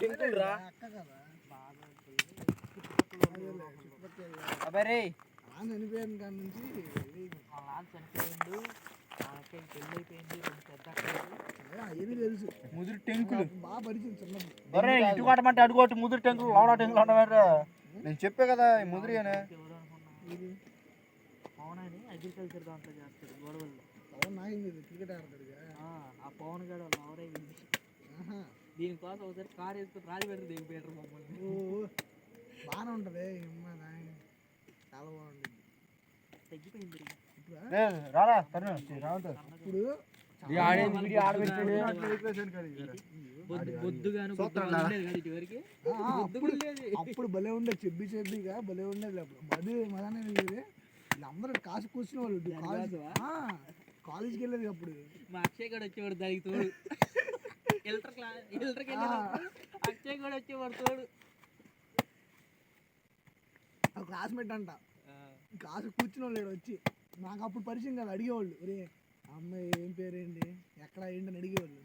టెంకుల్ రా అక్క కదా. అబ్బాయి చనిపోయిన కాడ నుంచి. ఇది మా నాన్న చనిపోయిండు. ఆమెకి పెళ్ళి అయిపోయింది రెండు పెద్ద అక్కలు. ఏమీ తెలుసు. ముదురు టెంకులు. బాగా పరిచయం బరే ఇటు కొట్టమంటే ముదురు టెంకులు లోడ టెంకులు నేను చెప్పే కదా ఈ ముదురు అని ఎవరు అనుకున్నా పవన్ అని అగ్రికల్చర్ దాంట్లో చేస్తాడు గొడవల్లో. పవన్ నాగింది క్రికెట్ ఆడతాడుగా. ఆ, పవన్ గడ వాళ్ళ ఎవరే ఆహా. దీనికోసం ఒకసారి కార్ వేసుకుని రాజమండ్రి దిగిపోయారు మమ్మల్ని. ఓ బాగానే ఉంటది. చాలా బాగుంటుంది తగ్గిపోయింది ఇప్పుడు? రారా తను అప్పుడు అప్పుడు భలే ఉండేది చెబ్బి చెబ్బిగా భలే ఉండేది అప్పుడు. మధు మదనే వీళ్ళందరూ కాసు కూర్చునే వాళ్ళు కాలేజ్కి వెళ్ళేది అప్పుడు. మా అక్షయ్ కూడా వచ్చేవాడు దానికి తోడు. క్లాస్ ఎల్టర్కి వెళ్ళేటప్పుడు అక్షయ్ కూడా వచ్చేవాడు తోడు. ఆ. క్లాస్మేట్ అంట కాసు కూర్చుని ఈడ వచ్చి. నాకు అప్పుడు పరిచయం కాదు అడిగేవాళ్ళు. ఒరే అమ్మాయి ఏం పేరేంటి? ఎక్కడ ఏంటి అని అడిగేవాళ్ళు.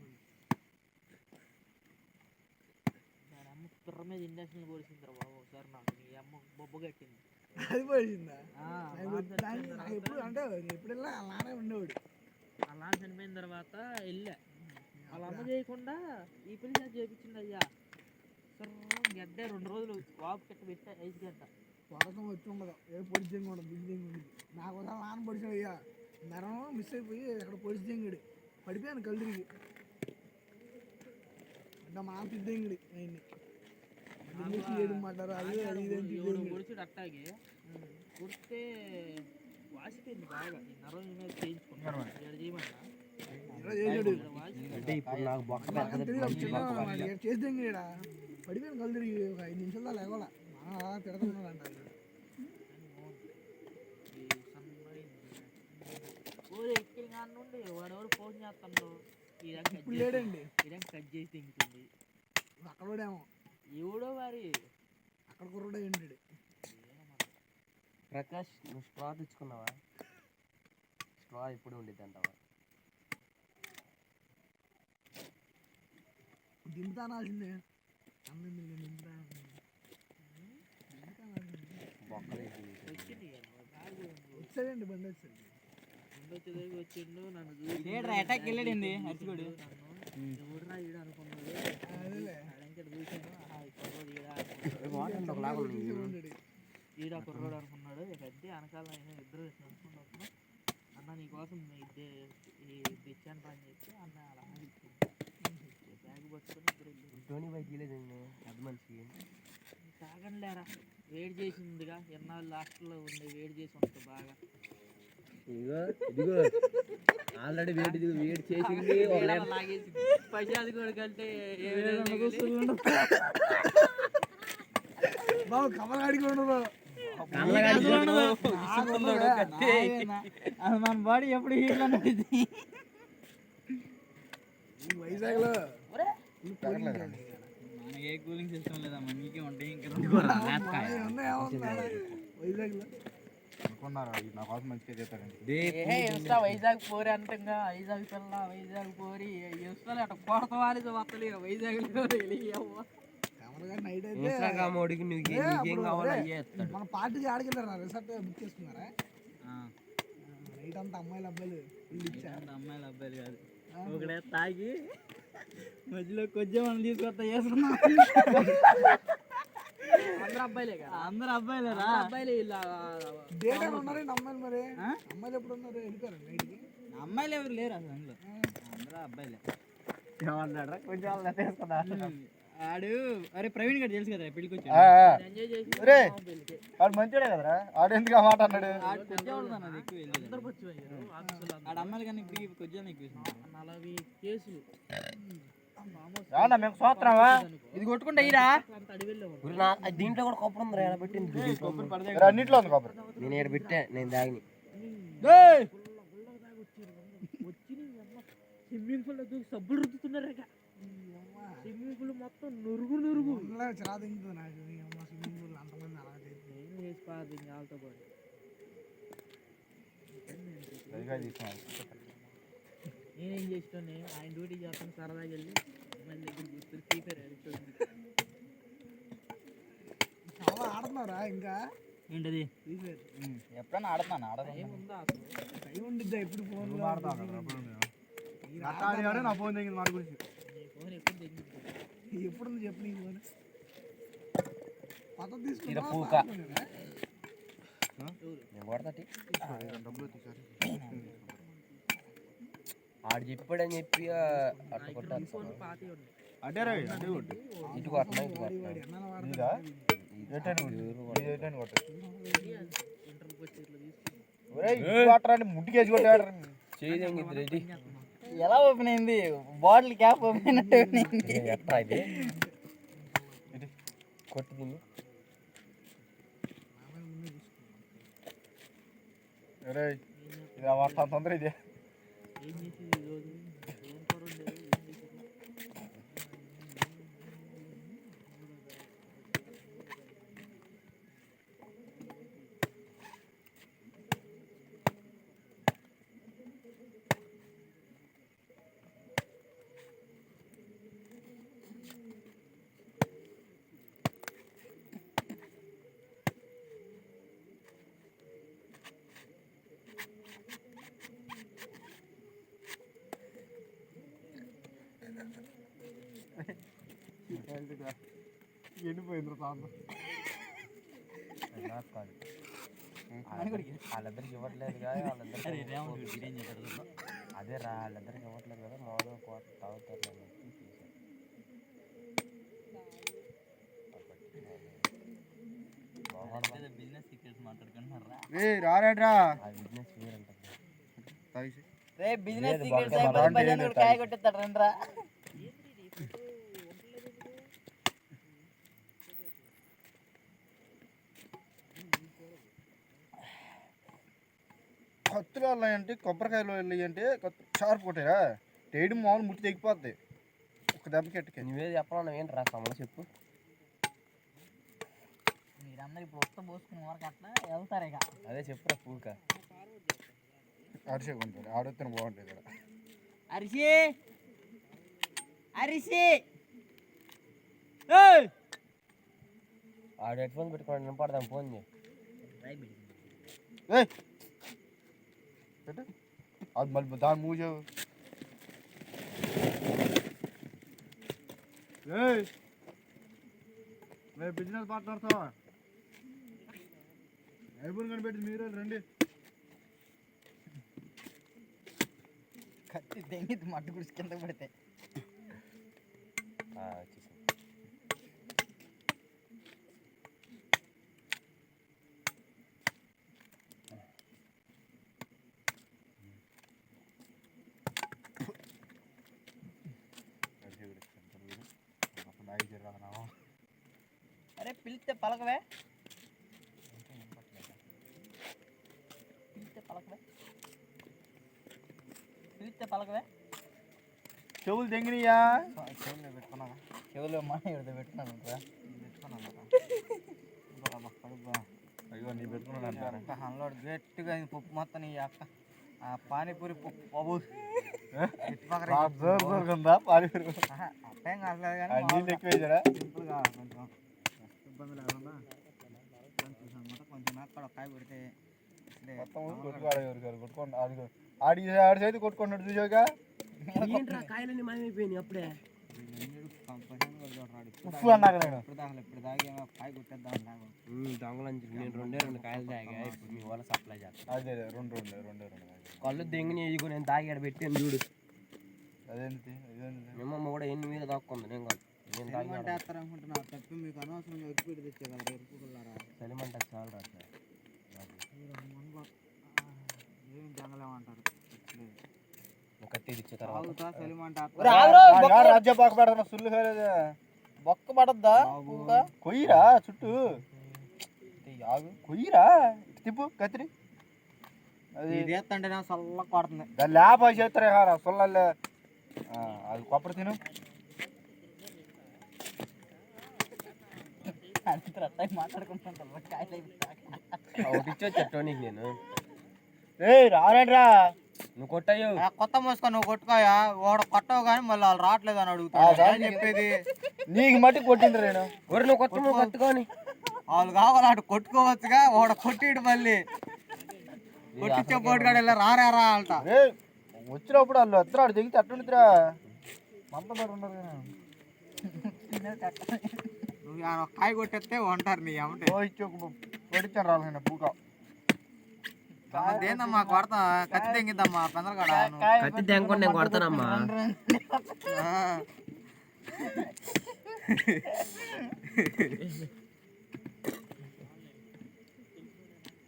అమ్మ పిర్ర మీద ఇండక్షన్ పోసిందిరా బాబు ఒకసారి నాకు అమ్మ బొబ్బ కట్టింది. అది నాకు ఎప్పుడు అంటే ఎప్పుడు అలానే ఉండేవాడు. నాన్న చనిపోయిన తర్వాత వెళ్ళా. వాళ్ళ అమ్మ చేయకుండా ఈ పిల్ల చేత చేయించింది అయ్యా. గడ్డే రెండు రోజులు వాపు కట్ట పెట్టా ఐదు గంట పథకం వచ్చి ఉండదు. ఏ పొడిచింగ్ ఉండదు బిల్డింగ్ ఉంది నాకు ఒకసారి నాన్న పొడిచాడు అయ్యా. నరం మిస్ అయిపోయి అక్కడ పొడిచింగడు పడిపోయాను కళ్ళు తిరిగి. అంటే మా తిద్దేంగడి ఆయన్ని. మాట్లాడారు అది అది ఇది పొడిచుడు అట్టాగే. కుడితే వాసిపోయింది బాగా. నరం చేయించుకున్నాను ఇక్కడ చేయమన్నా అంటే ఇప్పుడు నాకు బొక్క పడిపోయాను కళ్ళు తిరిగి ఒక ఐదు నిమిషాలు మా నాన్న తిడుతున్నాడు అంట నుండి వాడెవరు ఫోన్ చేస్తాడు? ఇప్పుడు లేడండి. కట్ చేసి తింటుంది అక్కడ ఎవడో మరి అక్కడ ఏంటాడు ప్రకాష్ నువ్వు స్ట్రా తెచ్చుకున్నావా? స్ట్రా ఎప్పుడు ఉండిద్ది అంటావా దింపుతానాల్సిందే అన్నం దింపుతా బొక్కలు వచ్చింది కదా, బ్యాగ్ ఉంది. వచ్చాడండి బండి వచ్చాడు వచ్చిండు నన్ను చూసి అటాక్ వెళ్ళాడండి, హర్షిగోడు. ఎవడురా ఈడు అనుకున్నాడు. అడంకెడు చూశాను కుర్రోడు ఈడా అనుకున్నాడు. కుర్రోడు ఇక అంతే వెనకాల అయినా ఇద్దరు అనుకుని వస్తున్నాం అన్న నీకోసం ఇది ఈ తెచ్చాను రా అని చెప్పి అన్న అలా టోనీ బైక్ తీయలేదండి పెద్ద మనిషికి తాగండి లేరా వేడి చేసిందిగా ఎన్నాళ్ళు హాస్టల్లో ఉండే వేడి చేసి ఉంటుంది బాగా. ఇదిగో ఇదిగో. ఆల్రెడీ వేడి వేడి చేసింది కూడా కంటే? బాబు ఉండదు. అది మన బాడీ ఎప్పుడు హీట్ వైజాగ్లో ఏ కూలింగ్ సిస్టమ్ లేదమ్మా నీకే ఉంటాయి ఇంకా వైజాగ్ పోరి అంటంగా వైజాగ్ పిల్ల వైజాగ్ పోరి. అట్ట వస్తలేదు వైజాగ్ నీకేం కావాలో మన పార్టీకి ఆడకెళ్ళారా రిసార్ట్ బుక్ చేసుకున్నారా? నైట్ అంతా అమ్మాయిలు అబ్బాయిలు అమ్మాయిలు అబ్బాయిలు కాదు. ఒకడే తాగి మధ్యలో కొంచెం మనం తీసుకొస్తా చేసుకున్నాం అందరు అబ్బాయిలే కదా? అందరు అబ్బాయిలేరా అబ్బాయిలే ఇలా డేట్ ఉన్నారండి అమ్మాయిలు మరి? అమ్మాయిలు ఎప్పుడు ఉన్నారు? నైట్కి అమ్మాయిలు ఎవరు లేరు అసలు అందులో. అందరూ అబ్బాయిలే. ఏమన్నాడు కొంచెం వాళ్ళు తీసుకున్నా ఆడు అరే ప్రవీణ్ గారు తెలుసు వాడు మంచోడే కదరా? వాడు ఎందుకు ఆ మాట అన్నాడు? ఆడు ఆడ అమ్మాయిల ఇప్పుడు. నలభై కేసులు. మేము ఇది కొట్టుకుంటే దీంట్లో కూడా కొబ్బరి ఉంది ఎక్కడ పెట్టింది. అన్నింటిలో ఉంది కొబ్బరి. నేను ఇక్కడ పెట్టా? నేను దాగిని. వచ్చి స్విమ్మింగ్ పూల్ దూకి సబ్బులు రుద్దుతున్నారు స్విమ్మింగ్ పూల్ మొత్తం నురుగు నురుగు. చాలా తింటుంది నాకు స్విమ్మింగ్ పూల్ అంతమంది అలా ఏం చేసి పాదు వాళ్ళతో పాటు? నేనేం చేస్తాను ఆయన డ్యూటీ చేస్తాను సరదాగా వెళ్ళి మళ్ళీ దగ్గర కూర్చొని ఫ్రీ చాలా ఆడుతున్నారా ఇంకా? ఏంటది? ఫ్రీ ఫైర్ ఎప్పుడైనా ఆడుతాను ఆడదా. ఏముందా అసలు? టైం ఉండిద్దా ఎప్పుడు ఫోన్ ఆడతాను నా ఫోన్ దగ్గర వాడి గురించి. ఎప్పుడు చెప్పు నీ ఫోన్ కొత్త ఇది తీసుకున్నా పూక. నేను. కొడతాటి డబ్బులు వచ్చేసారి ఆడు చెప్పాడని చెప్పి కొట్టాలి. అటే అటే కొట్టు. ఇటు కొట్టనా ఇటు కొట్టనా కొట్టు ముట్టికేసి కొట్టాడు చేయి తెంగిద్ది రెడీ. ఎలా ఓపెన్ అయింది? బాటిల్ క్యాప్ ఓపెన్ అయినట్టు ఓపెన్ అయింది. ఎట్లా ఇది? కొట్టి తిని ఇది తొందర ఇది ఏం చేసేది ఈరోజు ఏం కూర ఉండేది ఏం చేసేది ఎండిపోయింది సాంబ నాకు కాదు. వాళ్ళిద్దరికి ఇవ్వట్లేదు కదా చూడు. అదే రా వాళ్ళిద్దరికి ఇవ్వట్లేదు కదా మామూలుగా కోట తాగుతారు బిజినెస్ సీక్రెట్స్ మాట్లాడుకుంటున్నారా? రే రారాడ్రా. ఆ బిజినెస్ వేరంటది తాగిసి. రే బిజినెస్ లేదు, సీక్రెట్స్ కూడా కాయ కొట్టేస్తాడు రండ్రా. కత్తులు వెళ్ళాయంటే కొబ్బరికాయలు వెళ్ళాయంటే షార్ప్ కొట్టారా. టేడు మామూలు ముట్టి తెగిపోద్ది. ఒక దెబ్బకి ఎట్టుకే నువ్వే చెప్పాలన్నా ఏంటి రా సమస్య చెప్పు. మీరందరూ ఇప్పుడు వస్తా పోసుకుని వరకు అట్లా వెళ్తారు ఇక. అదే చెప్పురా పూక అరిసే కొంటారు. ఆడొత్తిన బాగుంటుంది ఇక్కడ. అరిసి! అరిసి! ఆడు హెడ్ ఫోన్స్ పెట్టుకోండి వినపడదాం ఫోన్ చేయి. ఏయ్ పెట్టు అది మళ్ళీ దాని మూసావు ఏయ్ రేపు బిజినెస్ మాట్లాడతావా ఐబుల్ కనిపెట్టి మీరు రండి కత్తి తెంగిది మట్టు గుడిసి కింద పడితే ఆ, వచ్చేసింది అరే పిలిస్తే పలకవే పిలిస్తే పలకవే పిలిస్తే పలకవే చెవులు తెంగినయ్యా చెవుల్లో పెట్టుకున్నా చెవులో మా ఎవరితో పెట్టుకున్నాను రా అయ్యో నీ పెట్టుకున్నాను అంటారా అక్క హన్లోడ్ గట్టిగా ఈ పప్పు మొత్తం నీ అక్క ఆ పానీపూరి పప్పు బాబు దొరుకుందా పారిపోయి అప్పేం కాలేదు ఆ కానీ నీళ్ళు ఎక్కువ వేసారా సింపుల్గా కొంచెం ఇబ్బంది లేకుండా కొంచెం అనమాట అక్కడ కాయ కొట్టుకోండి. ఆడి ఆడి చేతి కొట్టుకున్నాడు చూసాక ఏంట్రా కాయలన్నీ మాయమైపోయినాయి అప్పుడే? ఉప్పు నేను ఇప్పుడు దాకా ఇప్పుడు దాకా కాయ కొట్టేద్దాం దొంగలంచి నేను రెండే రెండు కాయలు తాగా. ఇప్పుడు మీ వాళ్ళ సప్లై చేస్తాను అదే అదే రెండు రెండు రెండు రెండు కళ్ళు దెంగిని ఇదిగో నేను తాగి ఆడ పెట్టాను చూడు. అదేంటి? మేమమ్మ కూడా ఎన్ని మీద దాక్కుంది. నేను కాదు. నేను తాగి అనుకుంటున్నా తప్పి మీకు అనవసరంగా ఎరుపు తెచ్చే కదా ఎరుపు సెలిమంట చాలు రా ఏం రాజ్య పెడతాను సుల్లు బొక్క పడద్దా? కొయ్యిరా చుట్టూ. కొయ్యిరా తిప్పు కత్తిరి. అది ఇది ఎత్తంటే నా చల్లగా కొడుతుంది. దాని లేప చేస్తారే సుల్లల్లే. అది కొప్పరి తిను. ఇచ్చొచ్చా టోనీకి నేను. ఏ రారండ్రా నువ్వు కొట్టయ్యో. కొత్త మోసుకొని నువ్వు కొట్టుకోయా? వాడు కొట్టవు కానీ మళ్ళీ వాళ్ళు రావట్లేదు అని. ఏం చెప్పేది? నీకు మట్టి కొట్టిండ్రు నేను. ఒరే నువ్వు కొట్టు నువ్వు కత్తుకొని వాళ్ళు కావాలి అటు కొట్టుకోవచ్చుగా? వాడు కొట్టిడు మళ్ళీ. కొట్టించే పోటుగాడు ఇలా రారా రా అంట. వచ్చినప్పుడు వాళ్ళు వస్తారు ఆడు దిగితే అట్టుండిరా మంత పడి కదా. నువ్వు కాయ కొట్టేస్తే ఉంటారు నీ అమ్మటే ఓ ఇచ్చి ఒక పొడిచాను రాలైన పూక ఏందమ్మా కొడతా? కత్తి తెంగిద్దమ్మా పెందలగాడ కత్తి తెంగకుండా నేను కొడతానమ్మా.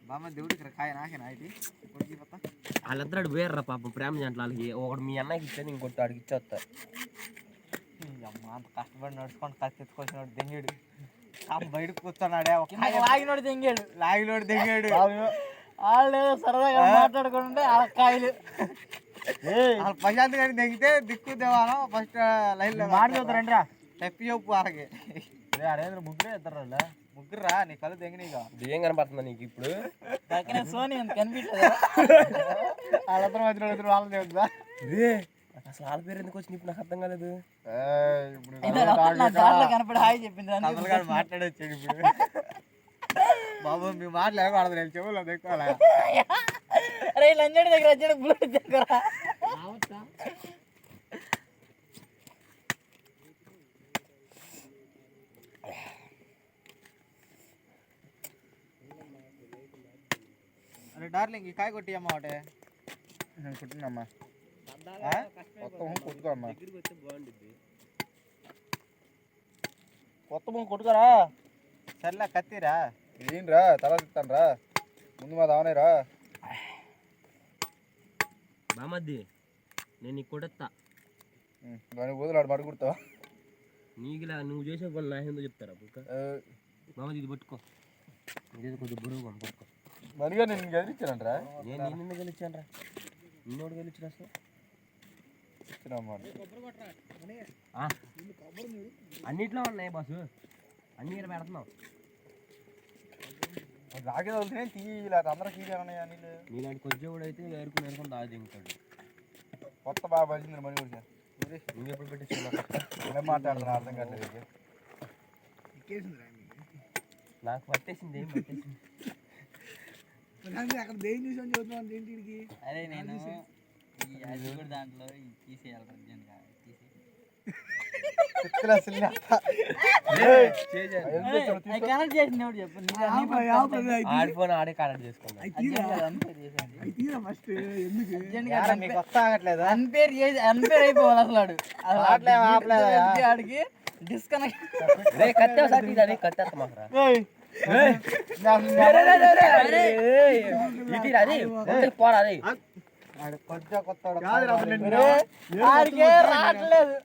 బామ్మ దేవుడికి కాయ నాకేనా ఇది. వాళ్ళిద్దరు వేర్రా పాపం ప్రేమ జంటలు వాళ్ళకి. ఒకడు మీ అన్నకి ఇచ్చేది ఇంకొకటి ఆడికి ఇచ్చేస్తా. అమ్మ అంత కష్టపడి నడుచుకొని కత్తి ఎత్తుకొచ్చినాడు దెంగాడు. అమ్మ బయటకు కూర్చున్నాడే లాగినోడు దెంగాడు. లాగినోడు దెంగాడు. వాళ్ళు సరదాగా మాట్లాడుకుంటే ఆ కాయలు వాళ్ళు ప్రశాంత్ గారిని దెంగితే దిక్కు దేవానం ఫస్ట్ లైన్లో మాట చూద్దరండి రా తెప్పి చెప్పు వాళ్ళకి. అరేంద్ర ముగ్గురే ఇద్దరు ముగ్గురు రా నీ కళ్ళు దెంగినీగా ఏం కనపడుతుందా నీకు ఇప్పుడు? దక్కిన సోని అంత కనిపించదు వాళ్ళిద్దరు మధ్యలో వాళ్ళని చెబుతా రే అసలు వాళ్ళ పేరు ఎందుకు వచ్చింది? ఇప్పుడు నాకు అర్థం కాలేదు. ఇప్పుడు కనపడి హాయ్ చెప్పింది మాట్లాడొచ్చాడు ఇప్పుడు. బాబు మీ మాటలు ఎగకూడదు నేను చెవులో దెక్కోలే అరే లంజడి దగ్గర వచ్చాడు బ్లూ దగ్గర. అరే డార్లింగ్ ఈ కాయ కొట్టి అమ్మ ఒకటే. నేను కుట్టినమ్మా కొత్త మొహం కొట్టుకో కొత్త మొహం కొట్టుకోరా. సర్లే కత్తిరా. ఏంట్రా తల తిత్తాను రా ముందు మా దావనే రా బామద్ది నేను నీకు కొడతా దాని బదులు ఆడు మడి కుడతావా? నీకులా నువ్వు చేసే పని నా ఏందో చెప్తారా బుక్క? బామద్ది ఇది పట్టుకో. ఇది కొద్దిగా బరువుగా ఉంది, పట్టుకో. మరిగా నేను గదిలిచ్చానంటరా నేను నేను ఎందుకు గెలిచాను రా నిన్నోడు గెలిచిన అసలు. అన్నిట్లో ఉన్నాయి బాసు అన్ని ఇక్కడ పెడుతున్నావు రాగే వదిలితే తీయలే అందరూ తీయాలన్నాయా నీళ్ళు? నీలాంటి కొంచెం కూడా అయితే ఏరుకుని ఏరుకుని దాది దింగుతాడు కొత్త బాగా పలిచింది మణి గురించి నువ్వు ఎప్పుడు పెట్టించుకున్నా మాట్లాడుతున్నా అర్థం కావట్లేదు. నాకు. పట్టేసింది ఏం పట్టేసింది? అక్కడ దేని చూసి అని చదువుతున్నాను ఏంటి వీడికి అరే నేను అది కూడా దాంట్లో తీసి. కనెక్ట్ అన్పేర్ చేసి అన్పేర్ అయిపోవాలి అసలు ఆడు. అసలు. ఆడికి డిస్కనెక్ట్ రే కత్తే ఒకసారి తీరా రే. కత్తేస్తా మాకురా ఏయ్, నాకు ఇది రే వదిలి ఆడికే రావట్లేదు.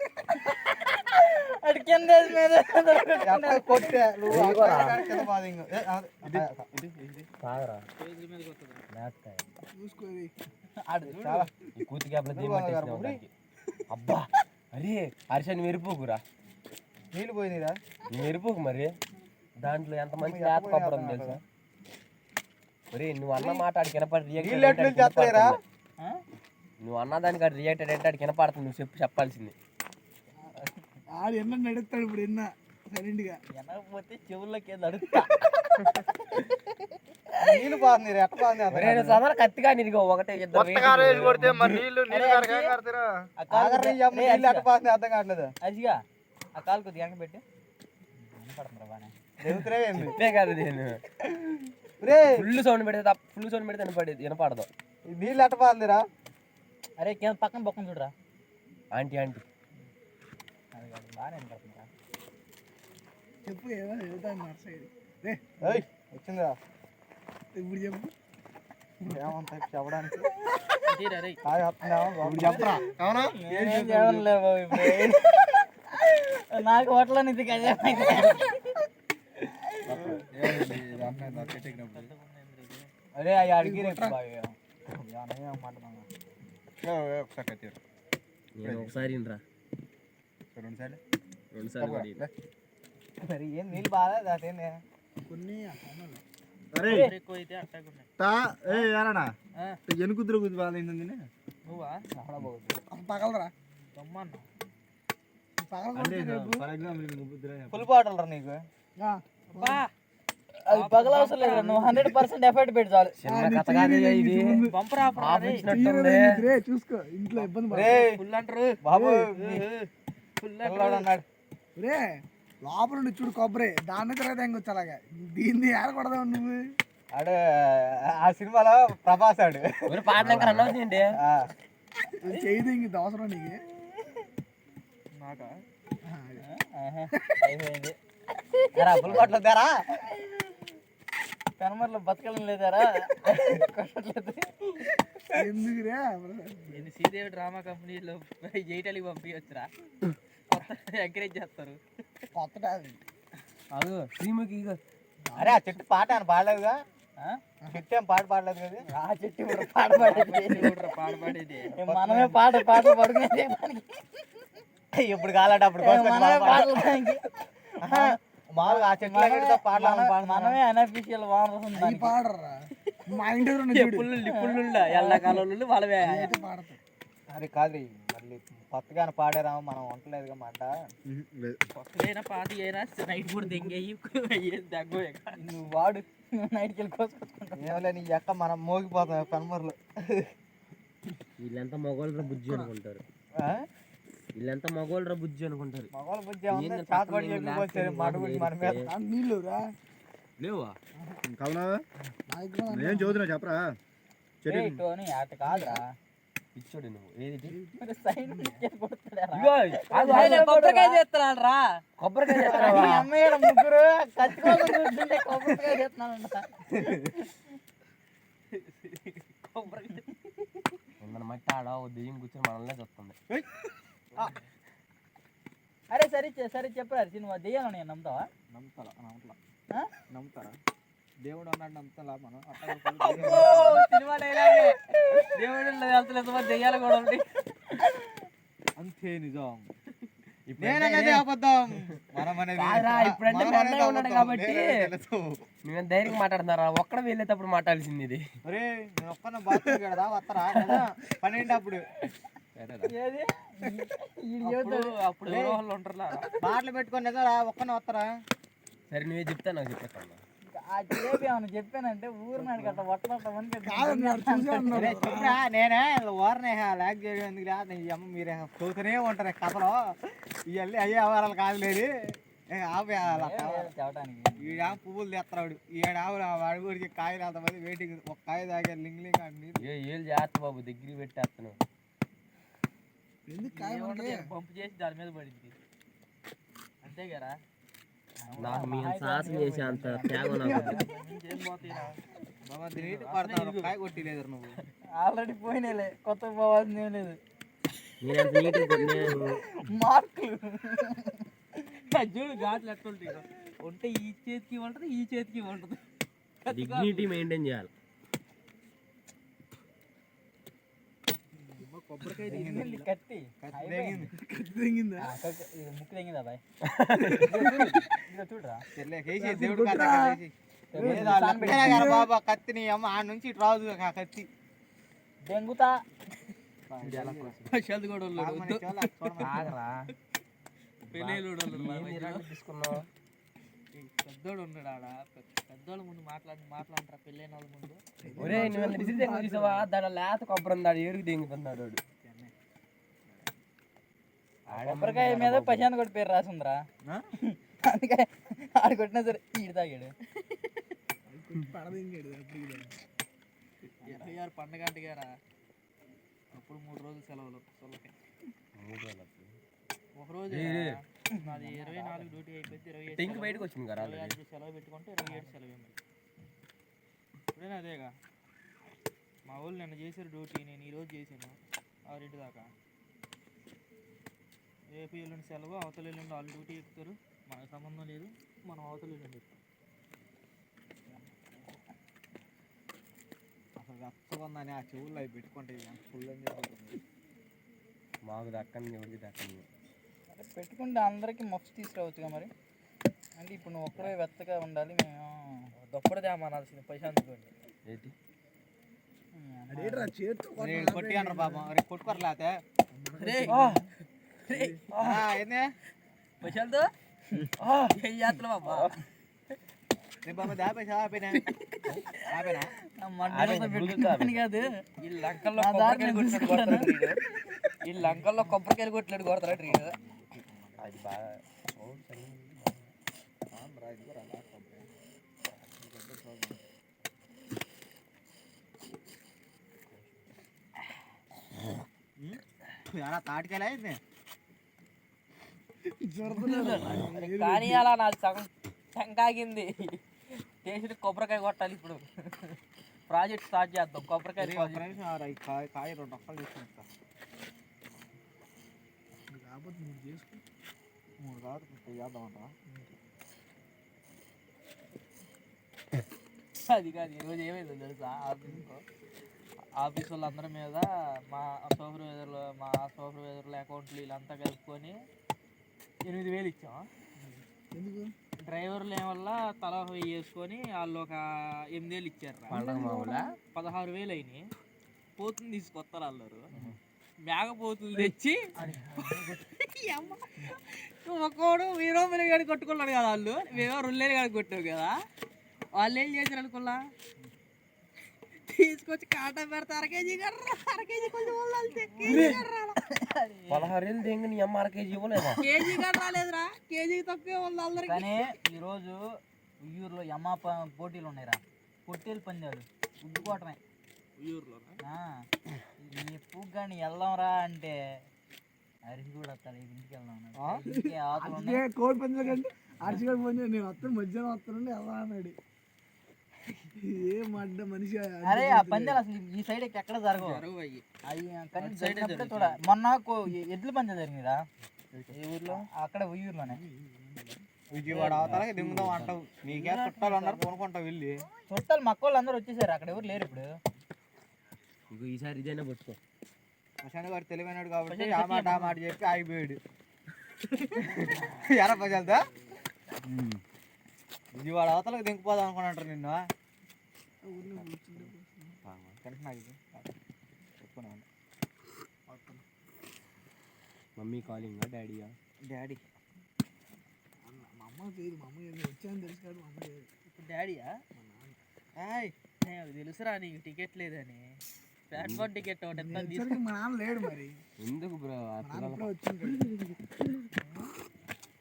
ఆడి కింద మీద కొట్టే? నువ్వు ఇదిగో రా. అక్కడ కింద పాదింగు. ఏ, ఆ, ఇది, ఇది, ఇది. తాగరా? లేకపోతే చూసుకోది ఆడు చూడు. చాలా. ఈ కూతి గ్యాప్లో దీమట్టేసిన దానికి. అబ్బా! అరే హర్ష నువ్వు ఎరిపోకురా నీళ్ళు పోయినాయిరా? నువ్వు ఎరిపోకు మరి. దాంట్లో ఎంత మంచి లేత కొబ్బరి తెలుసా? ఒరే నువ్వు అన్న మాట ఆడికి వినపడి నీళ్ళు? నువ్వు అన్న దానికి ఆడు రియాక్ట్ అంటే ఆడికి వినపడుతుంది నువ్వు చెప్పు చెప్పాల్సింది. ఆడు ఎన్న నడుస్తాడు ఇప్పుడు ఎన్న? సైలెంట్గా. వినకపోతే చెవుల్లోకి నీళ్ళు పాదినాయి అర్థం ఒరే నువ్వు సదర కత్తిగా? ఒకటే ఇద్దరు కొడితే మరి నీళ్ళు నీళ్ళు అది- నీళ్ళు అర్థం కావట్లేదు? అజిగా ఆ కాలు కొద్దిగా వెనక పెట్టి. బాగానే. ఏంది కాదు నేను ఫుల్ సౌండ్ పెడితే ఫుల్ సౌండ్ పెడితే వినపడేది వినపడదు. నీళ్ళు ఎట్ట పాదిరా అరే కింద పక్కన పక్కన చూడరా. Aunty aunty. అది కాదు, బాగానే వినపడుతుందిరా. చెప్పు ఏదో వెళ్తాను నర్స్ సైడ్ రే ఏయ్ వచ్చిందిరా. ఇప్పుడు చెప్పు. ఏమంత చెప్పడానికి. నాకు హోటల్ నుంచి కజా అరే అవి అడిగి రేపు ఒకసారి మరి ఏం నీళ్ళు బాగా కొన్ని అన్నాను అరే ఎక్కువ అయితే అట్టకుండా తా ఏ యారనా ఆ. ఎనుకుద్దురు గుద్దు బాగాలేంది నువ్వా? పగలరా. పగల ఫర్ ఎగ్జాంపుల్ ఫుల్ బాటిల్ రా నీకు. ఆ, బా అది పగల అవసరం లేదు నువ్వు హండ్రెడ్ పర్సెంట్ ఎఫర్ట్ పెట్టి చాలు. చూసుకో ఇంట్లో ఇబ్బంది అంటారు. బాబు. లోపల నుండి చూడు కొబ్బరి దాన్ని తర్వాత దీన్ని ఏరకూడదావు నువ్వు? ఆడు ఆ సినిమాలో ప్రభాస్ ఆడు. చేయదు ఇంక అవసరం నీకు. నాకా? అయిపోయింది. కనుమర్లో బతకడం లేదారా? ఎందుకు ఎందుకురా? నేను శ్రీదేవి డ్రామా కంపెనీలో జైటాలికి పంపించరా ఎంకరేజ్ చేస్తారు. కొత్తడా శ్రీముఖి అరే ఆ చెట్టు పాట అని పాడలేదుగా? చెట్టు ఏం పాట పాడలేదు కదా? ఆ చెట్టు కూడా పాట పాడేది. పాట పాడేది. మనమే పాట పాట పడుకునేది ఇప్పుడు కాలంటే అప్పుడు మామూలుగా ఆ చెట్లు ఎక్కడితో పాటలు మనమే అనఫిషియల్ వానరసం ఈ పాడరా మా ఇంటి ఎల్లకాలంలో వాళ్ళవే. కాదు మళ్ళీ కొత్తగానే పాడారాము మనం వంటలేదుగా మాట. పాత అయినా నైట్ కూడా దెంగేయి దగ్గు నువ్వు వాడు నైట్కి వెళ్ళి కోసుకొచ్చుకుంటావు ఏమలే నీ ఎక్క మనం మోగిపోతాం కనుమర్లు. వీళ్ళంతా మగోళ్ళ బుజ్జి అనుకుంటారు. వీళ్ళంతా మగోళ్ళ బుజ్జి అనుకుంటారు. మగవాళ్ళ బుద్ధి ఏముంది? చాతపడి చెప్పి వచ్చారు మాట గురించి మన మీద ఆ నీళ్ళు రా లేవా? కావునా నా దగ్గర నేను చదువుతున్నా చెప్పరా? చెట్టు ఏయ్, టోనీ అట్ట కాదురా. ఇచ్చాడు నువ్వు. ఏది మరి సైడ్ నుంచి కొడుతున్నారా? కొబ్బరికాయ చేస్తున్నాడు రా కొబ్బరికాయ ఈ అమ్మాయి ఈడ ముగ్గురు కత్తి కోసం కూర్చుంటే కొబ్బరికాయ. చేస్తున్నానంట మన మట్టి ఆడ ఓ దెయ్యం కూర్చొని మనల్నే చూస్తుంది. అరే సరే సరే చెప్పరా నువ్వు దెయ్యాలని నేను నమ్ముతావా? నమ్ముతారా నమ్మట్లా? నమ్ముతారా? దేవుడు అన్నాడు నమ్ముతా మనం? సినిమా డైలాగే. దేవుడు వెళ్తలేదు మరి దెయ్యాలు కూడా ఉంది అంతే నిజం. నేననేది అబద్ధం మనం అనేది కాదురా, ఇప్పుడంటే మా అన్నయ్య ఉన్నాడు. కాబట్టి. నువ్వేం ధైర్యం మాట్లాడుతున్నారా? ఒక్కడ వెళ్ళేటప్పుడు మాట్లాడాల్సింది ఇది. ఒరే నేను ఒక్కన బాత్రూమ్ కడదా వస్తారా కదా? పన్నెండు అప్పుడు. బాటలు పెట్టుకొని ఒక్కనే వస్తారా? సరే నువ్వే చెప్తా నాకు చెప్పేస్తాను ఆ జిలేబీ ఏమన్నా చెప్పానంటే ఊరు నాడు గట్ట వట్టబట్ట కాదు చెప్పురా నేనే ఓరనే లాగ్ చేయడం ఎందుకు అమ్మ మీరే చూతూనే ఉంటారు కథలో. ఇవన్నీ అయ్యే అవరాలు కాదు లేదు ఆపే చెప్పడానికి ఈడ పువ్వులు తెస్తాడు ఈడ వాడి గురించి కాయలు అంతమంది వెయిటింగ్ ఒక కాయ తాగారు లింగ్ లింగ్ ఏ ఏళ్ళు జాగ్రత్త బాబు దగ్గరికి పెట్టేస్తాను. ఎందుకు కాయ మనకి? పంపు చేసి దాని మీద పడింది. అంతే కదా? నాకు మీ అంత సాహసం చేసే అంత త్యాగం నాకు. వద్దు. ఏం పోతాయిరా బాబా నీటి పడతాను కాయ కొట్టిలేదు నువ్వు. ఆల్రెడీ పోయినాలే కొత్త పోవాల్సింది ఏం లేదు. మార్కులు. చూడు ఘాట్లు ఉంటే ఈ చేతికి ఉంటుంది ఈ చేతికి ఉంటుంది డిగ్నిటీ మెయింటైన్ చేయాలి. కొబ్బరికాయ తెగింది. కత్తి. తెగింది. తెగిందా? ముక్కు తెగిందా బాయ్? చూడరా దేవుడు బాబా కత్తిని అమ్మ ఆ నుంచి ఇటు రాదు ఆ కత్తి. దెంగుతా పశువులు కూడా తీసుకున్నావు? పెద్దోడు ఉన్నాడు ఆడ. పెద్దోళ్ళ ముందు మాట్లాడి మాట్లాడరా పెళ్ళైన వాళ్ళ ముందు. ఒరే నువ్వు దగ్గర చూసావా దాని లేత కొబ్బరి ఉంది ఆడు ఏరుకు దింగుతున్నాడు వాడు. కొబ్బరికాయ మీద పశాన్ కొట్టి పేరు రాసిందిరా. అందుకే ఆడు కొట్టినా సరే ఈడు తాగాడు. ఇరవై ఆరు పండగ అంటగారా అప్పుడు మూడు రోజులు సెలవులు సొల్లకి ఒక రోజు. నాది ఇరవై నాలుగు డ్యూటీ అయిపోయింది ఇరవై ఏడు టెంక్. బయటకు వచ్చింది కదా ఇరవై ఐదు సెలవు పెట్టుకుంటే ఇరవై ఏడు సెలవు ఏమి ఇప్పుడైనా అదేగా? మా వాళ్ళు నిన్న చేశారు డ్యూటీ నేను ఈరోజు చేసాను ఆరింటి దాకా. రేపు ఎల్లుండి సెలవు అవతల ఎల్లుండి వాళ్ళు డ్యూటీ ఎక్కుతారు మనకు సంబంధం లేదు మనం అవతల ఎల్లుండి ఎక్కుతాం అసలు రచ్చకుందని ఆ చెవుల్లో అవి పెట్టుకుంటే ఫుల్ అని చెప్పి మాకు దక్కని ఎవరికి దక్కని పెట్టుకుంటే అందరికి మఫ్స్ తీసుకురావచ్చుగా మరి? అంటే ఇప్పుడు నువ్వు ఒక్కడే వెత్తగా ఉండాలి మేము దొప్పడదే అనాల్సింది పైసా ఏంటి? అదేంట్రా చేతితో కొట్టి అంటారు బాబా. రేపు కొట్టుకోరలేతే ఏంది? పైసలతో ఏం చేస్తున్నావు బాబా? రేపు అమ్మ దాపేసా ఆపేనా? ఆపేనా? నా మంట అదే, మీద ముందు పెట్టుకుని కాదు. ఈ లంకల్లో కొబ్బరికాయలు కొట్టినట్టు కొడతాడు. ఈ లంకల్లో కొబ్బరికాయలు కొట్టినట్టు కొడతాడు వీడు. అది బాగా ఎలా తాటికెలా అయింది కానీ అలా నాకు సగం టెంకాగింది చేసి కొబ్బరికాయ కొట్టాలి ఇప్పుడు. ప్రాజెక్ట్ స్టార్ట్ చేద్దాం. కొబ్బరికాయ కాయ కాయ రెండు ఒక్కలు తీసుకుంటా. కాకపోతే నువ్వు చేసుకో. మూడు కాదు ముప్పై చేద్దామంటా అది కాదు ఈరోజు ఏమైందో తెలుసా ఆఫీస్లో ఆఫీస్ వాళ్ళందరి మీద మా సూపర్వైజర్లు మా సూపర్వైజర్ల అకౌంట్లు వీళ్ళంతా కలుపుకొని ఎనిమిది వేలు ఇచ్చాం ఎందుకు డ్రైవర్లు ఏమల్లా తల వెయ్యి వేసుకొని వాళ్ళు ఒక ఎనిమిది వేలు ఇచ్చారు పదహారు వేలు అయినాయి పోతుని తీసుకొస్తారు వాళ్ళు మేకపోతులు తెచ్చి ఒక్కోడు వీరోమలి గాడి కొట్టుకున్నాడు కదా వాళ్ళు. మేము రొల్లేని గాడి కొట్టావు కదా. వాళ్ళు ఏం చేశారు అనుకున్నా? తీసుకొచ్చి కాటా పెడతా అర కేజీ కర్ర అర కేజీ కొంచెం వదలాలి, కేజీ కర్ర రాలా. పదహారు ఏళ్ళు దేంగి నీ అమ్మ అర కేజీ ఇవ్వలేదా? కేజీ కర్ర రాలేదురా. కేజీ తక్కువ ఉంది అందరికి. కానీ ఈరోజు ఉయ్యూరులో యమ్మ పోటీలు ఉన్నాయిరా. పొట్టేలు పందాలు. ఉద్దుకోవటమే ఈ కానీ వెళ్దాంరా అంటే అరిసి కూడా వస్తాడు ఇది ఇంటికి వెళ్దాం కోడి పందుల కంటే అరిచిగా పంది నేను వస్తాను మధ్యాహ్నం వస్తానండి ఎలా అన్నాడు. ఏ మడ్డ మనిషి అరే ఆ పందాలు అసలు ఈ సైడ్ ఎక్కడ జరగవు. అవి కానీ జరిగినప్పుడే చూడ మొన్న ఎడ్ల పందాలు జరిగిందిరా. ఏ ఊర్లో? అక్కడ ఉయ్యూరులోనే. విజయవాడ అవతలకి దిగుదాం అంటావు. నీకే చుట్టాలు అన్నారు కొనుక్కుంటావు వెళ్ళి. చుట్టాలు మక్క వాళ్ళు అందరూ వచ్చేసారు. అక్కడ ఎవరు లేరు ఇప్పుడు. ఇగో ఈసారి ఇదైనా పట్టుకో. ప్రశాంత్ గారు తెలివైనడు కాబట్టి ఆ మాట ఆ మాట చెప్పి ఆగిపోయాడు. ఎరా ప్రశాంత్? విజయవాడ అవతలకి దింకిపోదాం అనుకున్నట్టు నిన్ను. ఇది. మమ్మీ కాలింగ్ డాడీయా? డాడీ. మా అమ్మ చేయదు మా అమ్మ ఏదో వచ్చాను తెలుసు కాదు మా అమ్మ చేయదు ఇప్పుడు డాడీయా? నాకు తెలుసురా నీకు టికెట్ లేదని. ప్లాట్ఫామ్ టికెట్ ఒకటి ఎంత మా నాన్న లేడు మరి. ఎందుకు బ్రో నాన్న వచ్చింటాడు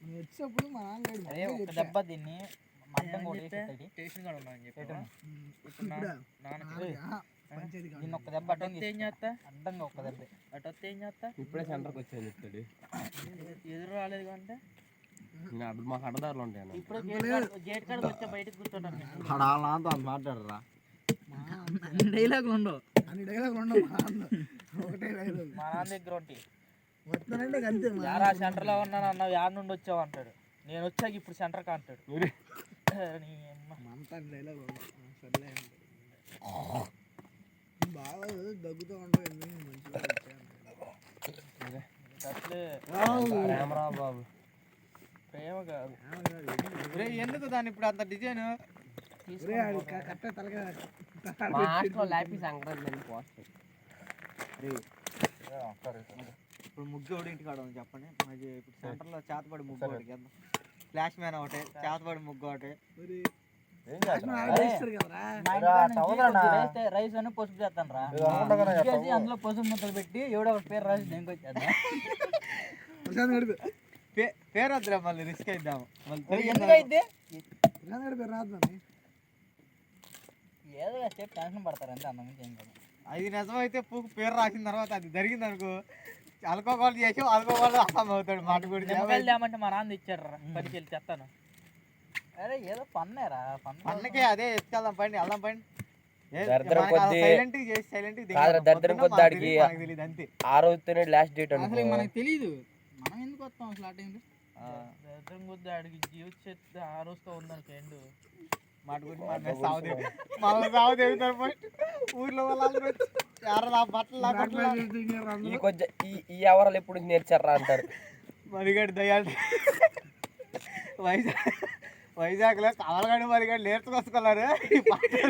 నేను వచ్చేటప్పుడు మా నాన్న లేడు అరే ఒక. దెబ్బ దీన్ని మంటం కూడా వేసేస్తాడు స్టేషన్ కూడా ఉన్నాను చెప్పాను ఇప్పుడు నా- ఇప్పుడా? నాన్నకి నాన్నకి, ఆహా, పంచాయతీ కాదు. దీన్ని ఒక దెబ్బ అటు అడ్డం ఏం చేస్తా? అడ్డంగా ఒక దెబ్బ. అటు వస్తే ఏం చేస్తా? ఇప్పుడే సెంటర్కి వచ్చాను చెప్తాడు. ఎదురు రాలేదు అంటే అప్పుడు మాకు అడ్డదారులు ఉంటాయి ఇప్పుడు గేట్ కాడ వచ్చే బయటకు మాట్లాడరా? మా నాన్న డైలాగులు ఉండవు. అన్ని డైలాగులు ఉండవు మా నాన్న ఒకటే డైలాగ్ మా నాన్న దగ్గర ఉంటాయి వస్తానంటే అంతే మా యారా సెంటర్లో ఉన్నాను అన్న యాడ్ నుండి వచ్చావు అంటాడు. నేను వచ్చాక ఇప్పుడు సెంటర్కి అంటాడు. నీ అమ్మ. అంతా డైలాగ్ సర్లే. బాగా దగ్గుతూ ఎందుకు మంచిగా ప్రేమ కాదు. ఎందుకు దాన్ని ఇప్పుడు అంత డిజైన్? మా హాస్టల్లో లాపీ సంక్రాంతి ఇప్పుడు ముగ్గు ఒకటి ఇంటికాడ ఉంది చెప్పండి. మరి ఇప్పుడు సెంటర్లో చేతపడి ముగ్గు ఒకటి వేద్దాం ఫ్లాష్ మ్యాన్ ఒకటి చేతపడి ముగ్గు ఒకటి. రైస్ అని పసుపు చేస్తాను రా. అందులో పసుపు ముద్దలు పెట్టి ఎవడో ఒక పేరు రాసి దేనికి వచ్చేద్దాం? పేరు. వద్దురా మళ్ళీ రిస్క్ అయిద్దాం. మళ్ళీ ఎందుకైతే రాద్దాన్ని ఏదో చెప్పి టెన్షన్ పడతారు అంతే అంతకుమించి ఏం కాదు. అది నిజమైతే పూకు పేరు రాసిన తర్వాత అది జరిగింది అనుకో అల్కోహాల్ చేసి అల్కోహాల్ అర్థం అవుతాడు మాట కూడా మా నాన్న ఇచ్చాడు రా పనికి వెళ్ళి చెప్తాను అరే ఏదో పన్నేరా పన్ను పన్నకే అదే ఎత్తుకెళ్దాం పండి వెళ్దాం పండి దరిద్రం కొద్దీ- దరిద్రం కొద్దీ ఆడికి- ఆ రోజుతోనే లాస్ట్ డేట్ అసలు అనుకో. మనకు తెలియదు. మనం ఎందుకు వస్తాం అసలు ఆ టైంలో దరిద్రం కొద్ది ఆడికి జీవిత ఆ రోజుతో ఉందనుకో ఎండు. మాట గురించి మా మీద సాగు దేవు మా ఊరు సాగు దేవుతారు ఫస్ట్ ఊర్లో ఎవరు నా బట్టలు బట్టలు ఈ కొంచెం ఈ ఎవరాలు ఎప్పుడు నేర్చారా అంటారు? మరిగాడు దయాలు వైజాగ్ వైజాగ్లో కవలగాడు మరిగాడు నేర్చుకొస్తున్నారు ఈ పాటలు.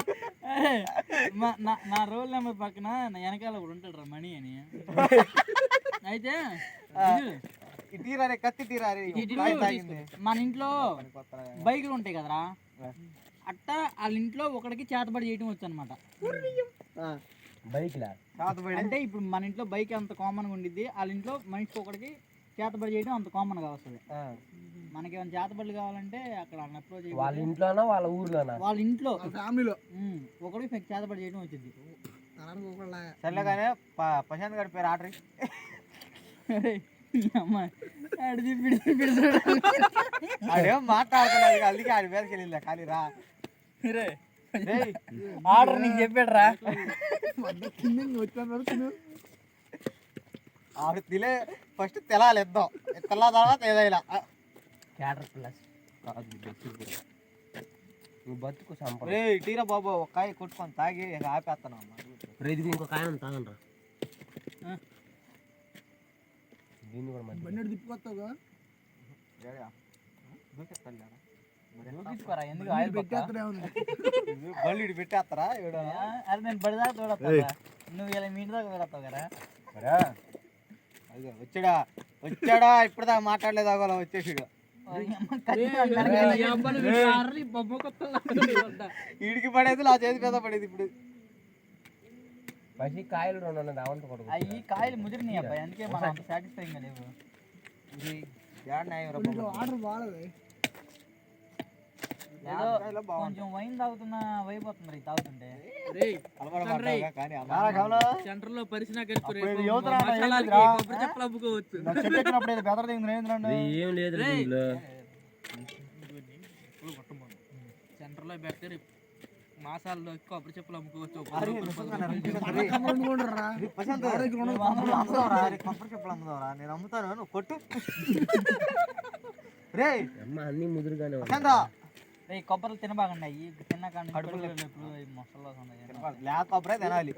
మా- నా నా రోల్ నెంబర్ పక్కన నా వెనకాల ఒకడు ఉంటాడు రా మణి అని. అయితే తీరారే కత్తి తీరారే. మన ఇంట్లో. బైకులు ఉంటాయి కదరా? అట్టా వాళ్ళ ఇంట్లో ఒకడికి చేతబడి చేయడం వచ్చు అనమాట బైక్ లా చేతబడి? అంటే ఇప్పుడు మన ఇంట్లో బైక్ అంత కామన్గా ఉండిద్ది వాళ్ళ ఇంట్లో మనిషికి ఒకడికి చేతబడి చేయడం అంత కామన్గా వస్తుంది. మనకి ఏమైనా చేతబడులు కావాలంటే అక్కడ అప్రోచ్ వాళ్ళ ఇంట్లోనా వాళ్ళ ఊర్లోనా? వాళ్ళ ఇంట్లో. ఫ్యామిలీలో. ఒకడికి చేతబడి చేయడం వచ్చింది ప- ప్రశాంత్ గారి పేరు ఆర్డర్. ఆడేం మాట్లాడతలేదు అందుకే ఆడి మీదకి వెళ్ళిందా. ఖాళీ రా. ఆర్డర్ నీకు చెప్పాడు రా కింద వచ్చాను వరకు తిను. ఆవిడ తిలే ఫస్ట్ తెలాలి ఇద్దాం. తెల్ల తర్వాత ఏదైనా. క్యాటర్ ప్లస్ నువ్వు బతుకు రేయ్ టీరా బాబు ఒక కాయ కొట్టుకొని తాగి ఆపేస్తాను అమ్మ. ఇదిగో ఇంకో కాయన తాగండి. దీన్ని కూడా మంచి బండి తిప్పుకొస్తావుగా? ఏడా? తీసుకోరా? ఎందుకు ఆయిల్ ఉంది. ఇది బళ్ళు పెట్టేస్తారా అరే నేను బడిదాకా తోడతా నువ్వు ఇలా మీ ఇంటి దాకా తోడతావు కదా? వచ్చాడా? వచ్చాడా? ఇప్పటిదాకా మాట్లాడలేదు అగోలా వచ్చేసాడు. వీడికి పడేది నా చేతి మీద పడేది ఇప్పుడు. పసి కాయలు రెండు ఉన్నాయి దావంతో కొడుకు. అవి కాయలు ముదిరినాయి అబ్బాయి. అందుకే మనం సాటిస్ఫైయింగ్ లేవు. ఇది. ఆర్డర్ బాగాలేదు. కొంచెం వైన్ తాగుతున్న వైపు వస్తుంది ఈ తాగుతుంటే. సెంటర్లో నన్ను? ఏం లేదు సెంటర్లో పెడితే మాసాల్లో కొబ్బరి చెప్పులు అమ్ముకోవచ్చు కొబ్బరి చెప్పులు అమ్ముతావురా? నేను అమ్ముతాను నువ్వు కొట్టు. రే. అమ్మ అన్ని ముదురుగానే రేయ్ కొబ్బరి తినబాగండి అయ్యి తిన్నాకండి కడుపులో ఎప్పుడు మొసల్లో ఉన్నాయి లేక కొబ్బరే తినాలి.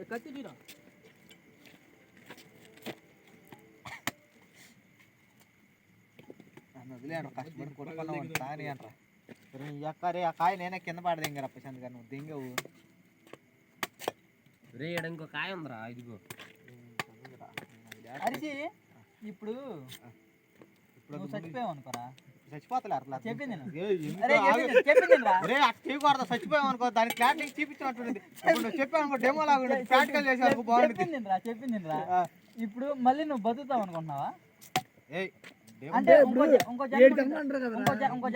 వదిలేను కష్టపడి కొట్టుకున్నావు అంటారా. ఈ ఆ కాయ నేనే కింద పడి దింగరా ప్రశాంత్ గారు నువ్వు దింగవు. రే ఇంకో కాయ ఉందిరా ఇదిగో. అరిచి ఇప్పుడు ఇప్పుడు నువ్వు చచ్చిపోయావు అనుకోరా? చచ్చిపోతలే అట్లా. చెప్పింది నేను. ఏయ్, ఎందుకు అరే ఆగు? చెప్పింది చెప్పింది రా. ఒరే అట్లా చేయకూడదు చచ్చిపోయాం అనుకో దాని క్లారిటీ చూపించినట్టుంది చెప్పావు అనుకో డెమో లాగా ఉండేది. ప్రాక్టికల్ చేసే వరకు బాగుంటుంది చెప్పింది ఇప్పుడు మళ్ళీ నువ్వు బతుకుతావు అనుకుంటున్నావా? అంటే ఇంకో ఇంకో. ఇంకో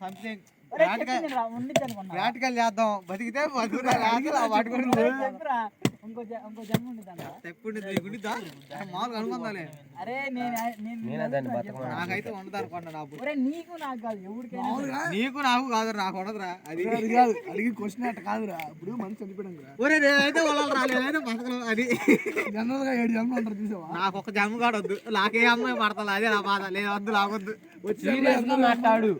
సంథింగ్ ప్రాక్టికల్ చేద్దాం. బతికితే బతుకుతా లేకపోతే ఇంకో ఇంకో జన్మ అరే. నాకైతే ఉండదు నీకు నాకు కాదు ఎవరికైనా నీకు నాకు కాదు నాకు ఉండదురా అది కాదు. అడిగి క్వశ్చన్ అట్ట కాదురా. ఇప్పుడు మనిషి చనిపోయాం ఒరే నేనైతే వాళ్ళు రాలేదైతే అది. జనరల్గా ఏడు జన్మలు అంటారు చూసావా? నాకు ఒక జమ్ము కాడ వద్దు. నాకే అమ్మాయి పడతా అదే నా బాధ. లేదు వద్దు నాకొద్దు సీరియస్గా మాట్లాడు.